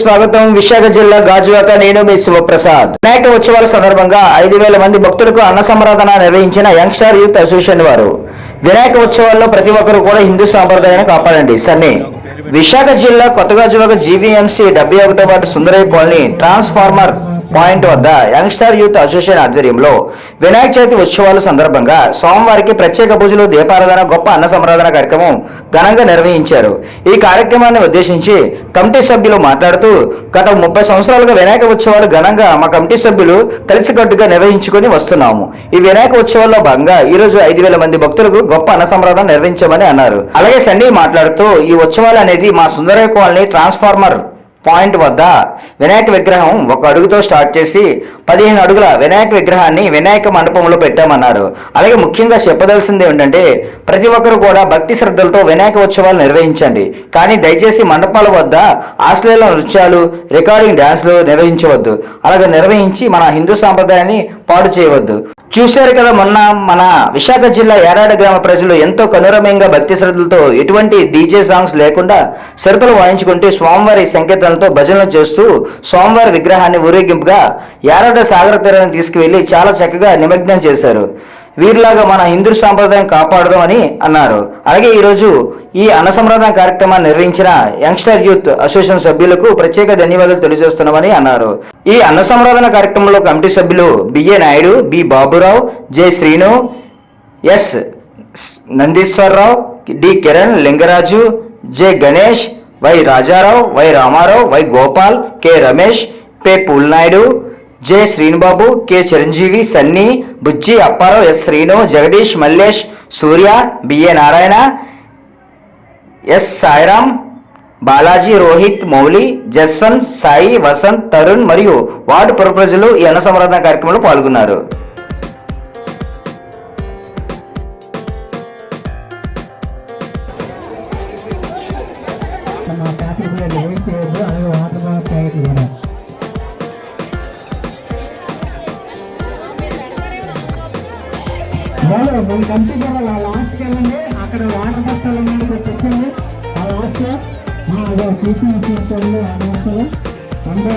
స్వాగతం. విశాఖ జిల్లా గాజువాక నేను మీ శివప్రసాద్. వినాయక ఉత్సవాల సందర్భంగా ఐదు వేల మంది భక్తులకు అన్న సంరాధన నిర్వహించిన యంగ్స్టార్ యూత్ అసోసియేషన్ వారు. వినాయక ఉత్సవాల్లో ప్రతి ఒక్కరు కూడా హిందూ సాంప్రదాయాన్ని కాపాడండి. సన్నీ. విశాఖ జిల్లా కొత్తగాజువాక జీవీఎంసీ డెబ్బై ఒకటో వాటి సుందరయ్య కాలనీ ట్రాన్స్ఫార్మర్ పాయింట్ వద్ద యంగ్స్టర్ యూత్ అసోసియేషన్ ఆధ్వర్యంలో వినాయక చవితి ఉత్సవాల సందర్భంగా సోమవారికి ప్రత్యేక పూజలు దీపారాధన గొప్ప అన్న సంరాధన కార్యక్రమం ఘనంగా నిర్వహించారు. ఈ కార్యక్రమాన్ని ఉద్దేశించి కమిటీ సభ్యులు మాట్లాడుతూ గత ముప్పై సంవత్సరాలుగా వినాయక ఉత్సవాలు ఘనంగా మా కమిటీ సభ్యులు కలిసికట్టుగా నిర్వహించుకొని వస్తున్నాము. ఈ వినాయక ఉత్సవాల్లో భాగంగా ఈ రోజు ఐదు వేల మంది భక్తులకు గొప్ప అన్న సంరాధన నిర్వహించామని అన్నారు. అలాగే సండి మాట్లాడుతూ ఈ ఉత్సవాలు అనేది మా సుందరయ్య కాలనీ ట్రాన్స్ఫార్మర్ పాయింట్ వద్ద వినాయక విగ్రహం ఒక అడుగుతో స్టార్ట్ చేసి పదిహేను అడుగుల వినాయక విగ్రహాన్ని వినాయక మండపంలో పెట్టామన్నారు. అలాగే ముఖ్యంగా చెప్పదలసింది ఏమిటంటే ప్రతి ఒక్కరు కూడా భక్తి శ్రద్ధలతో వినాయక ఉత్సవాలు నిర్వహించండి. కానీ దయచేసి మండపాల వద్ద ఆశ్లీల నృత్యాలు రికార్డింగ్ డ్యాన్స్లు నిర్వహించవద్దు. అలాగే నిర్వహించి మన హిందూ సాంప్రదాయాన్ని పాడు చేయవద్దు. చూశారు కదా మొన్న మన విశాఖ జిల్లా ఏరాడ గ్రామ ప్రజలు ఎంతో కనురమ్యంగా భక్తి శ్రద్ధలతో ఎటువంటి డీజే సాంగ్స్ లేకుండా సరుకులు వాయించుకుంటే స్వామివారి సంకేతాలతో భజనలు చేస్తూ సోమవారి విగ్రహాన్ని ఊరేగింపుగా యారడ సాగర తీరాన్ని తీసుకువెళ్ళి చాలా చక్కగా నిమగ్నం చేశారు. వీరిలాగా మన హిందూ సాంప్రదాయం కాపాడదాం అని అన్నారు. అలాగే ఈరోజు ఈ అన్నసంప్రదాయ కార్యక్రమాన్ని నిర్వహించిన యంగ్స్టర్ యూత్ అసోసియేషన్ సభ్యులకు ప్రత్యేక ధన్యవాదాలు తెలియజేస్తున్నామని అన్నారు. ఈ అన్న సంరాధన కార్యక్రమంలో కమిటీ సభ్యులు B A Naidu B Baburao J Srinu S Nandeeswararao D Kiran Lingaraju J Ganesh Y Rajarao Y Ramarao Y Gopal K Ramesh P Pulnaidu J Srinubabu K Chiranjeevi Sunny Bujji Apparao S Srinu Jagadish Mallesh Surya B A Narayana S Sairam Balaji Rohit Mouli Jaswanth Sai Vasanth Tarun మరియు ward పురప్రజలు ఈ అన్న సంవర్ధన కార్యక్రమంలో పాల్గొన్నారు. అలాగే water bottle ప్యాకెట్లు కూడా బాగా మీ లాస్ట్కి వెళ్ళండి అక్కడ వాటర్ బస్తాలు ఉన్నాయి తెచ్చండి ఆ లాస్ట్లో అదే టీచింగ్ చేస్తాను ఆ అందరూ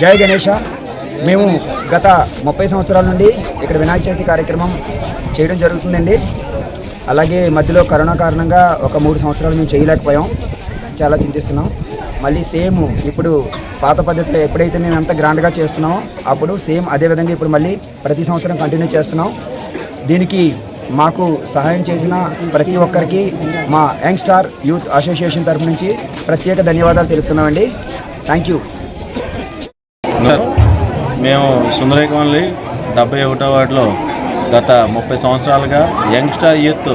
జై గణేష. మేము గత ముప్పై సంవత్సరాల నుండి ఇక్కడ వినాయక చవితి కార్యక్రమం చేయడం జరుగుతుందండి. అలాగే మధ్యలో కరోనా కారణంగా ఒక మూడు సంవత్సరాలు మేము చేయలేకపోయాం. చాలా చింతిస్తున్నాం. మళ్ళీ సేమ్ ఇప్పుడు పాత పద్ధతిలో ఎప్పుడైతే మేము ఎంత గ్రాండ్గా చేస్తున్నామో అప్పుడు సేమ్ అదే విధంగా ఇప్పుడు మళ్ళీ ప్రతి సంవత్సరం కంటిన్యూ చేస్తున్నాం. దీనికి మాకు సహాయం చేసిన ప్రతి ఒక్కరికి మా యంగ్ స్టార్ యూత్ అసోసియేషన్ తరఫు నుంచి ప్రత్యేక ధన్యవాదాలు తెలుపుతున్నామండి. Thank you. మేము సుందరయ్య డెబ్బై ఒకటో వార్డులో గత ముప్పై సంవత్సరాలుగా యంగ్స్టార్ యూత్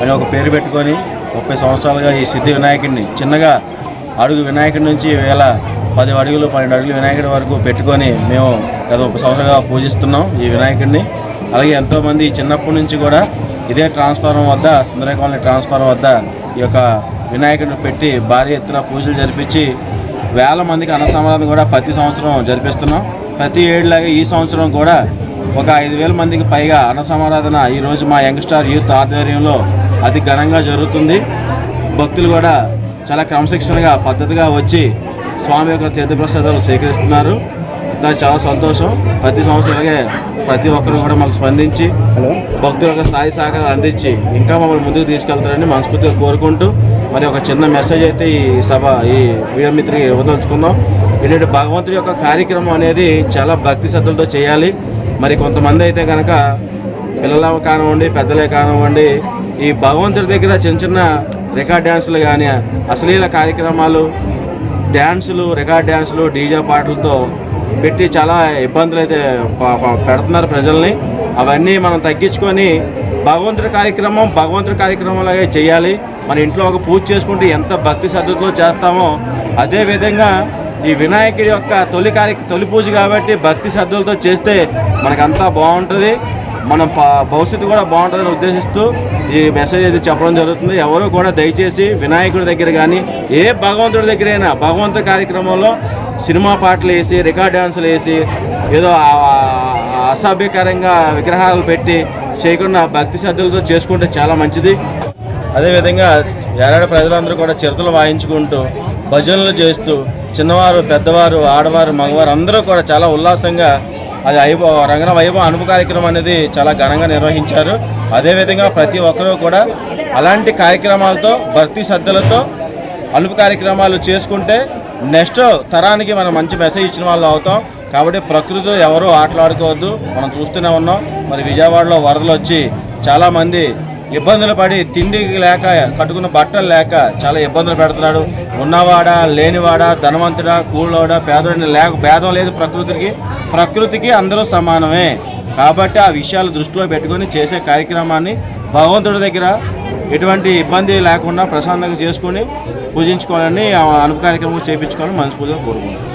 అని ఒక పేరు పెట్టుకొని ముప్పై సంవత్సరాలుగా ఈ సిద్ధి వినాయకుడిని చిన్నగా అడుగు వినాయకుడి నుంచి వేల పది అడుగులు పన్నెండు అడుగులు వినాయకుడి వరకు పెట్టుకొని మేము గత ముప్పై సంవత్సరాలుగా పూజిస్తున్నాం ఈ వినాయకుడిని. అలాగే ఎంతోమంది చిన్నప్పటి నుంచి కూడా ఇదే ట్రాన్స్ఫార్మర్ వద్ద సుందరయ్య ట్రాన్స్ఫార్మర్ వద్ద ఈ యొక్క వినాయకుడిని పెట్టి భారీ ఎత్తున పూజలు జరిపించి వేల మందికి అన్న సమారాధన కూడా ప్రతి సంవత్సరం జరిపిస్తున్నాం. ప్రతి ఏడులాగా ఈ సంవత్సరం కూడా ఒక ఐదు వేల మందికి పైగా అన్న సమారాధన ఈరోజు మా యంగ్స్టార్ యూత్ ఆధ్వర్యంలో అతి ఘనంగా జరుగుతుంది. భక్తులు కూడా చాలా క్రమశిక్షణగా పద్ధతిగా వచ్చి స్వామి యొక్క తీర్థప్రసాదాలు స్వీకరిస్తున్నారు. నాకు చాలా సంతోషం. ప్రతి సంవత్సరం ఇలాగే ప్రతి ఒక్కరు కూడా మాకు స్పందించి భక్తుల యొక్క స్థాయి సహకారం అందించి ఇంకా మమ్మల్ని ముందుకు తీసుకెళ్తారని మనస్ఫూర్తిగా కోరుకుంటూ మరి ఒక చిన్న మెసేజ్ అయితే ఈ సభ ఈ వీడియో మిత్రుకి ఇవ్వదలుచుకుందాం ఏంటంటే భగవంతుడి యొక్క కార్యక్రమం అనేది చాలా భక్తి శ్రద్ధలతో చేయాలి. మరి కొంతమంది అయితే కనుక పిల్లల కానివ్వండి పెద్దలే కానివ్వండి ఈ భగవంతుడి దగ్గర చిన్న చిన్న రికార్డ్ డ్యాన్సులు కానీ అశ్లీల కార్యక్రమాలు డ్యాన్సులు రికార్డ్ డ్యాన్సులు డీజే పాటలతో పెట్టి చాలా ఇబ్బందులు అయితే పెడుతున్నారు ప్రజల్ని. అవన్నీ మనం తగ్గించుకొని భగవంతుడి కార్యక్రమం భగవంతుడి కార్యక్రమంలాగే చేయాలి. మన ఇంట్లో ఒక పూజ చేసుకుంటే ఎంత భక్తి శ్రద్ధతో చేస్తామో అదేవిధంగా ఈ వినాయకుడి యొక్క తొలి కార్య తొలి పూజ కాబట్టి భక్తి శ్రద్ధలతో చేస్తే మనకంతా బాగుంటుంది. మన భవిష్యత్తు కూడా బాగుంటుందని ఉద్దేశిస్తూ ఈ మెసేజ్ అయితే చెప్పడం జరుగుతుంది. ఎవరు కూడా దయచేసి వినాయకుడి దగ్గర కానీ ఏ భగవంతుడి దగ్గరైనా భగవంతు కార్యక్రమంలో సినిమా పాటలు వేసి రికార్డ్ డ్యాన్సులు వేసి ఏదో అసభ్యకరంగా విగ్రహాలు పెట్టి చేయకుండా భక్తి శ్రద్ధలతో చేసుకుంటే చాలా మంచిది. అదేవిధంగా ఏడాడ ప్రజలందరూ కూడా చిరతలు వాయించుకుంటూ భజనలు చేస్తూ చిన్నవారు పెద్దవారు ఆడవారు మగవారు అందరూ కూడా చాలా ఉల్లాసంగా అది వైభవ రంగన వైభవ అనుపు కార్యక్రమం అనేది చాలా ఘనంగా నిర్వహించారు. అదేవిధంగా ప్రతి ఒక్కరూ కూడా అలాంటి కార్యక్రమాలతో భర్తీ శ్రద్ధలతో అనుపు కార్యక్రమాలు చేసుకుంటే నెక్స్ట్ తరానికి మనం మంచి మెసేజ్ ఇచ్చిన వాళ్ళు అవుతాం. కాబట్టి ప్రకృతితో ఎవరూ ఆటలాడుకోవద్దు. మనం చూస్తూనే ఉన్నాం. మరి విజయవాడలో వరదలు వచ్చి చాలామంది ఇబ్బందులు పడి తిండికి లేక కట్టుకున్న బట్టలు లేక చాలా ఇబ్బందులు పెడుతున్నాడు. ఉన్నవాడా లేనివాడా ధనవంతుడా కూలోడా పేదోడని లేక భేదం లేదు ప్రకృతికి. ప్రకృతికి అందరూ సమానమే. కాబట్టి ఆ విషయాలు దృష్టిలో పెట్టుకొని చేసే కార్యక్రమాన్ని భగవంతుడి దగ్గర ఎటువంటి ఇబ్బంది లేకుండా ప్రశాంతంగా చేసుకొని పూజించుకోవాలని ఆ అనుపు కార్యక్రమం చేయించుకోవాలని మనస్ఫూర్తిగా కోరుకుంటున్నాను.